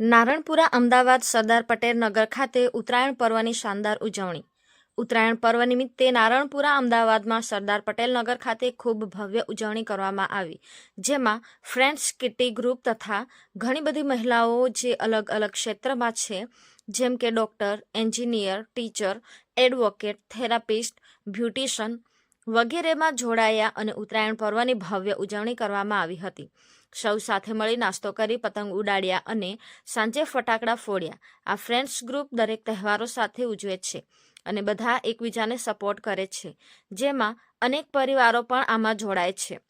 નારણપુરા અમદાવાદ સરદાર પટેલ નગર ખાતે ઉત્તરાયણ પર્વની શાનદાર ઉજવણી. ઉત્તરાયણ પર્વ નિમિત્તે નારણપુરા અમદાવાદમાં સરદાર પટેલ નગર ખાતે ખૂબ ભવ્ય ઉજવણી કરવામાં આવી, જેમાં ફ્રેન્ડ્સ કિટી ગ્રુપ તથા ઘણી બધી મહિલાઓ જે અલગ અલગ ક્ષેત્રમાં છે, જેમ કે doctor, engineer, teacher, advocate, therapist, beautician વગેરેમાં જોડાયા અને ઉત્તરાયણ પર્વની ભવ્ય ઉજવણી કરવામાં આવી હતી. સૌ સાથે મળી નાસ્તો કરી, પતંગ ઉડાડ્યા અને સાંજે ફટાકડા ફોડ્યા. આ ફ્રેન્ડ્સ ગ્રુપ દરેક તહેવારો સાથે ઉજવે છે અને બધા એકબીજાને સપોર્ટ કરે છે, જેમાં અનેક પરિવારો પણ આમાં જોડાય છે.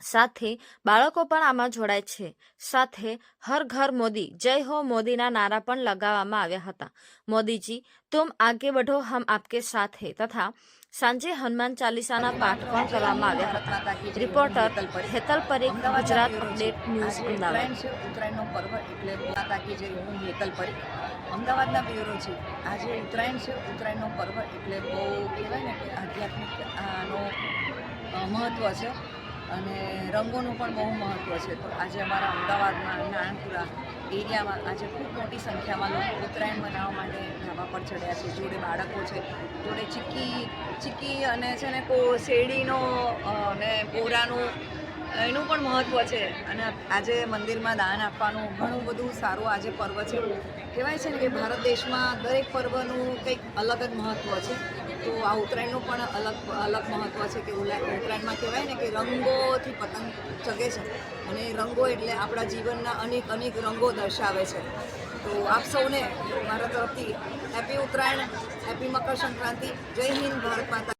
સાથે બાળકો પણ આમાં જોડાય છે. સાથે હર ઘર મોદી જય હો મોદીના નારા પણ લગાવવામાં આવ્યા હતા. મોદીજી તુમ આગે બઢો હમ આપકે સાથ તથા સાંજે હનુમાન ચાલીસાના પાઠ પણ કરવામાં આવ્યા હતા. Reporter Hetal Parekh Gujarat update news Ahmedabad. ઉત્તરાયણનો પર્વ એટલે માતાજી જય હું હેતલ પરેખ. અમદાવાદના બ્યુરો છે. આજે ઉત્તરાયણ છે. ઉત્તરાયણનો પર્વ એટલે બહુ કહેવાય ને કે આધ્યાત્મિક આનો અ, મહત્ત્વ છે. અને રંગોનું પણ બહુ મહત્ત્વ છે. તો આજે અમારા અમદાવાદમાં નારણપુરા એરિયામાં આજે ખૂબ મોટી સંખ્યામાં લોકો ઉત્તરાયણ મનાવવા માટે ધાબા પર ચડ્યા છે. જોડે બાળકો છે, જોડે ચીક્કી ચીક્કી અને છે ને કો શેરડીનો ને બોરાનું, એનું પણ મહત્ત્વ છે. અને આજે મંદિરમાં દાન આપવાનું ઘણું બધું સારું આજે પર્વ છે. કહેવાય છે ને કે ભારત દેશમાં દરેક પર્વનું કંઈક અલગ જ મહત્ત્વ છે. તો આ ઉત્તરાયણનું પણ અલગ અલગ મહત્ત્વ છે કે ઉત્તરાયણમાં કહેવાય ને કે રંગોથી પતંગ ચગે છે. અને રંગો એટલે આપણા જીવનના અનેક અનેક રંગો દર્શાવે છે. તો આપ સૌને મારા તરફથી હેપી ઉત્તરાયણ, હેપી મકર સંક્રાંતિ, જય હિન્દ, ભારત માતા